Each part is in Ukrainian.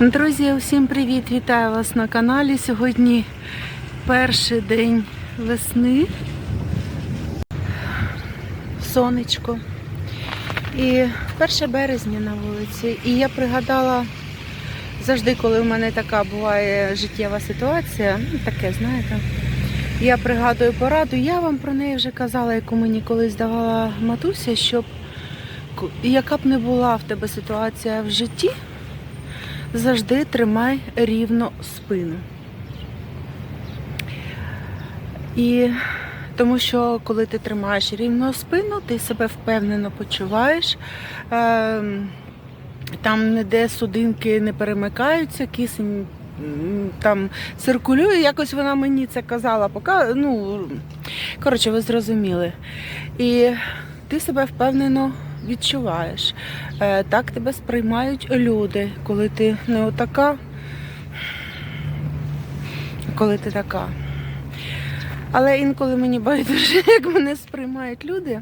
Друзі, усім привіт! Вітаю вас на каналі. Сьогодні перший день весни. Сонечко. І 1 березня на вулиці. І я пригадала завжди, коли в мене така буває життєва ситуація, ну таке, знаєте. Я пригадую пораду, я вам про неї вже казала, яку мені колись давала матуся, щоб яка б не була в тебе ситуація в житті, завжди тримай рівно спину. І тому що коли ти тримаєш рівно спину, ти себе впевнено почуваєш. Ем, Там ніде судинки не перемикаються, кисень там циркулює. Якось вона мені це казала, поки, ну, коротше, ви зрозуміли. І ти себе впевнено відчуваєш. Е, Так тебе сприймають люди, коли ти не отака, коли ти така. Але інколи мені байдуже, як мене сприймають люди.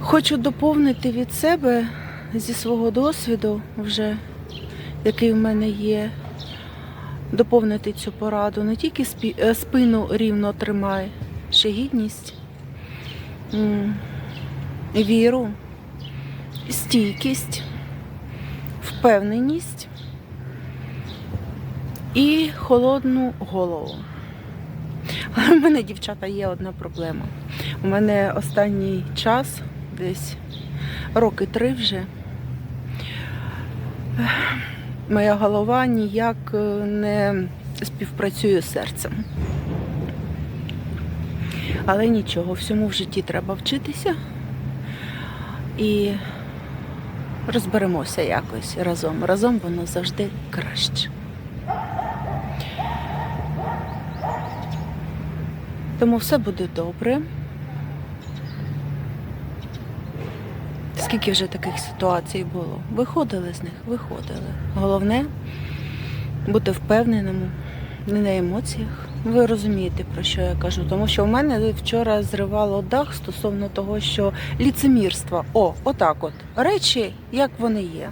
Хочу доповнити від себе зі свого досвіду, вже, який в мене є, доповнити цю пораду. Не тільки е, спину рівно тримай, ще гідність, віру, стійкість, впевненість і холодну голову. Але в мене, дівчата, є одна проблема. У мене останній час, десь роки три вже, моя голова ніяк е, не співпрацює з серцем. Але нічого, всьому в житті треба вчитися і розберемося якось разом. Разом воно завжди краще. Тому все буде добре. Скільки вже таких ситуацій було? Виходили з них, виходили. Головне бути впевненому, не на емоціях. Ви розумієте, про що я кажу. Тому що в мене вчора зривало дах стосовно того, що ліцемірство, о, отак от. Речі, як вони є.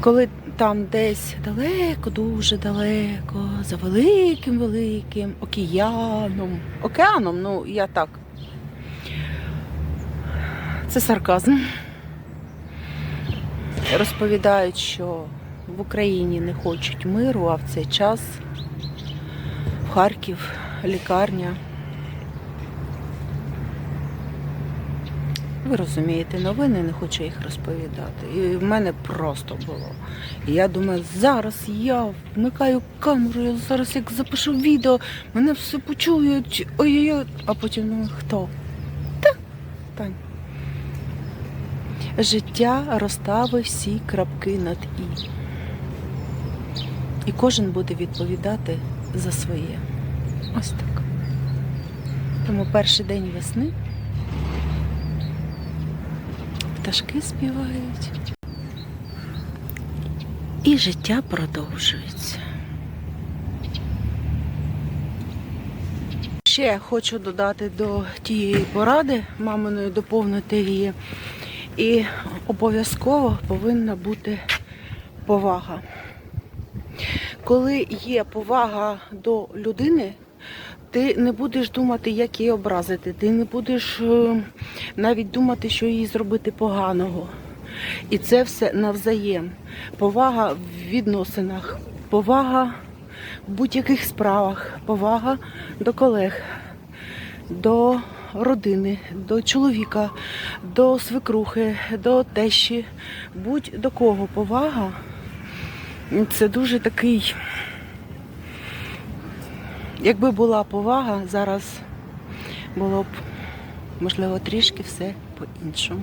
Коли там десь далеко, дуже далеко, за великим великим океаном. Океаном, ну я так. Це сарказм. Розповідають, що в Україні не хочуть миру, а в цей час Харків лікарня. Ви розумієте, новини не хочу їх розповідати. І в мене просто було. І я думаю, зараз я вмикаю камеру, я зараз як запишу відео, мене все почують. Ой-ой-ой. А потім думаю, хто? Та, Тань. Життя розставить всі крапки над І. І кожен буде відповідати за своє. Ось так. Тому перший день весни пташки співають. І життя продовжується. Ще хочу додати до тієї поради, маминої доповнити її. І обов'язково повинна бути повага. Коли є повага до людини, ти не будеш думати, як її образити. Ти не будеш е, навіть думати, що їй зробити поганого. І це все навзаєм. Повага в відносинах, повага в будь-яких справах, повага до колег, до родини, до чоловіка, до свекрухи, до тещі, будь до кого повага. Це дуже такий. Якби була повага, зараз було б, можливо, трішки все по-іншому.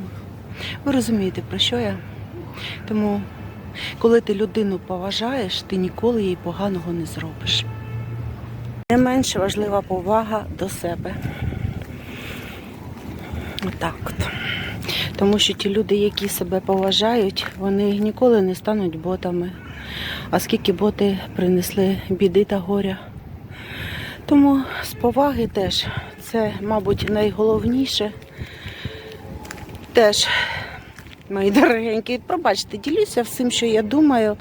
Ви розумієте, про що я? Тому, коли ти людину поважаєш, ти ніколи їй поганого не зробиш. Не менше важлива повага до себе. Отак от. Тому що ті люди, які себе поважають, вони ніколи не стануть ботами. А скільки боти принесли біди та горя. Тому з поваги теж це, мабуть, найголовніше. Теж мої дорогенькі. Пробачте, ділюся всім, що я думаю.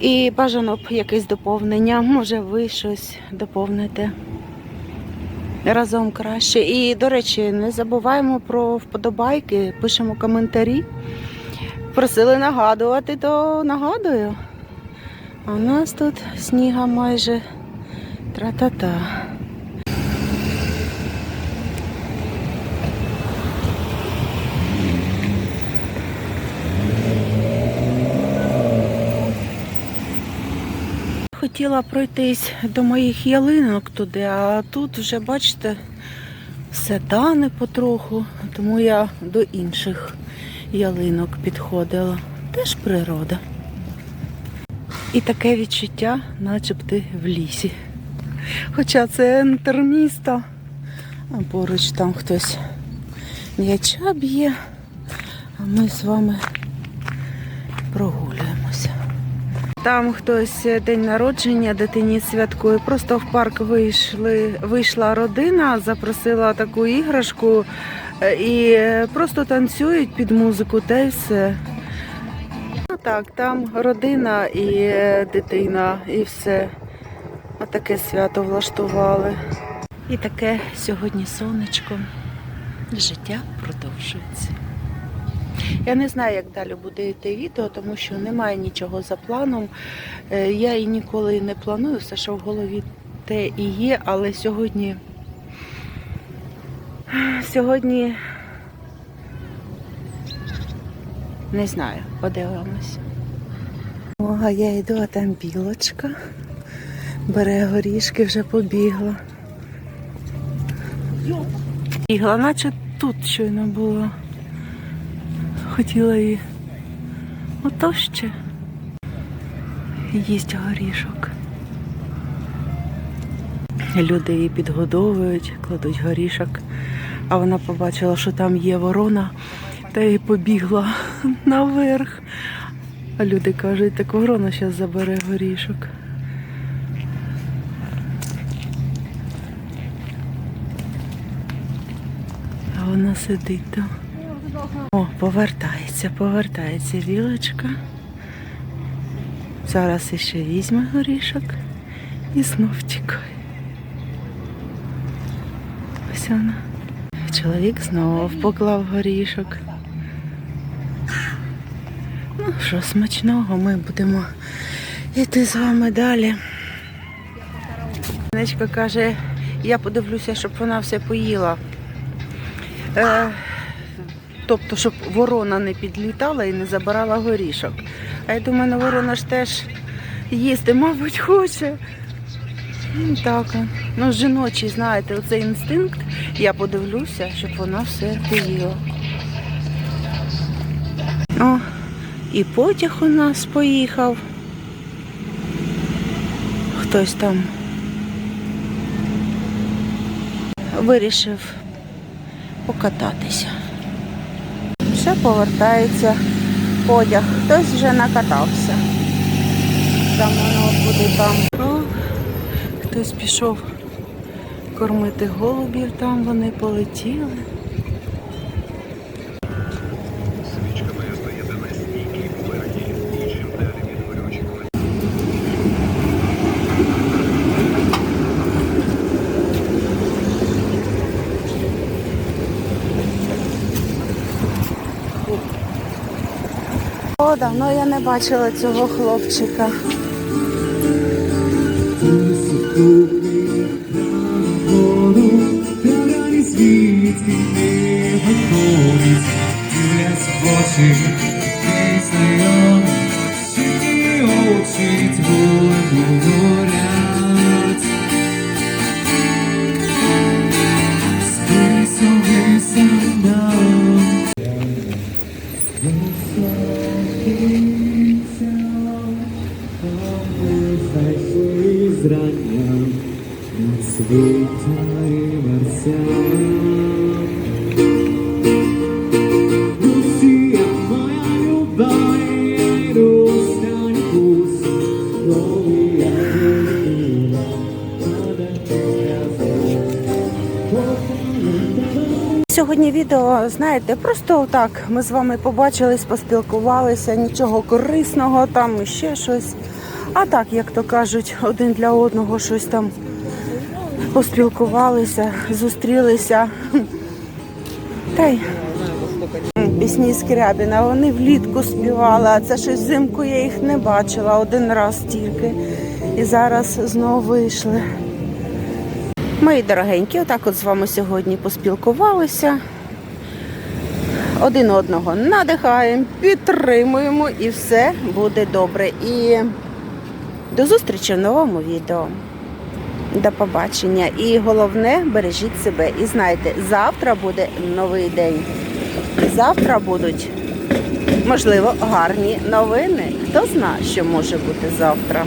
І бажано б якесь доповнення. Може, ви щось доповните разом краще. І, до речі, не забуваємо про вподобайки, пишемо коментарі. Просили нагадувати, то нагадую. А у нас тут сніга майже тра-та-та. Хотіла пройтись до моїх ялинок туди, а тут вже, бачите, все тане потроху, тому я до інших ялинок підходила. Теж природа. І таке відчуття, наче б ти в лісі. Хоча це центр міста, а поруч там хтось м'яча б'є, а ми з вами прогулюємося. Там хтось день народження дитині святкує. Просто в парк вийшли, вийшла родина, запросила таку іграшку і е, просто танцюють під музику, та й все. Ну так, там родина і е, дитина, і все. А таке свято влаштували. І таке сьогодні сонечко. Життя продовжується. Я не знаю, як далі буде йти відео, тому що немає нічого за планом. Е, Я і ніколи не планую, все, що в голові те і є, але сьогодні. Сьогодні не знаю, подивимось. О, а я йду, а там білочка. Бере горішки, вже побігла. Бігла, наче тут щойно було. Хотіла її. Ото ще. Їсть горішок. Люди її підгодовують, кладуть горішок, а вона побачила, що там є ворона, та й побігла наверх. А люди кажуть, так ворона зараз забере горішок. А вона сидить там. О, повертається, повертається білочка. Зараз іще візьме горішок і знов тікає. Ось вона. Чоловік знов поклав горішок. Ну, що смачного, ми будемо йти з вами далі. Нечка каже, я подивлюся, щоб вона все поїла. Е, тобто, щоб ворона не підлітала і не забирала горішок. А я думаю, ну ворона ж теж їсти, мабуть, хоче. Ну, так. Ну, жіночий, знаєте, оцей інстинкт, я подивлюся, щоб вона все поїла. О, і потяг у нас поїхав. Хтось там вирішив покататися. Ще повертається потяг. Хтось вже накатався. Там воно буде там. О, хтось пішов кормити голубів, там вони полетіли. О, давно я не бачила цього хлопчика. Не виходить, дивляться в очі, незнайомі, сині очі твої говорять. Спися, вися нам. Зайшли зрання над світами марсян. Росія, Сьогодні відео знаєте, просто так ми з вами побачились, поспілкувалися, нічого корисного, там і ще щось. А так, як то кажуть, один для одного щось там поспілкувалися, зустрілися. Та й пісні Скрябіна, вони влітку співали, а це щось взимку я їх не бачила один раз тільки. І зараз знову вийшли. Мої дорогенькі, отак от з вами сьогодні поспілкувалися. Один одного надихаємо, підтримуємо і все буде добре. І до зустрічі в новому відео. До побачення. І головне, бережіть себе. І знайте, завтра буде новий день. Завтра будуть, можливо, гарні новини. Хто знає, що може бути завтра.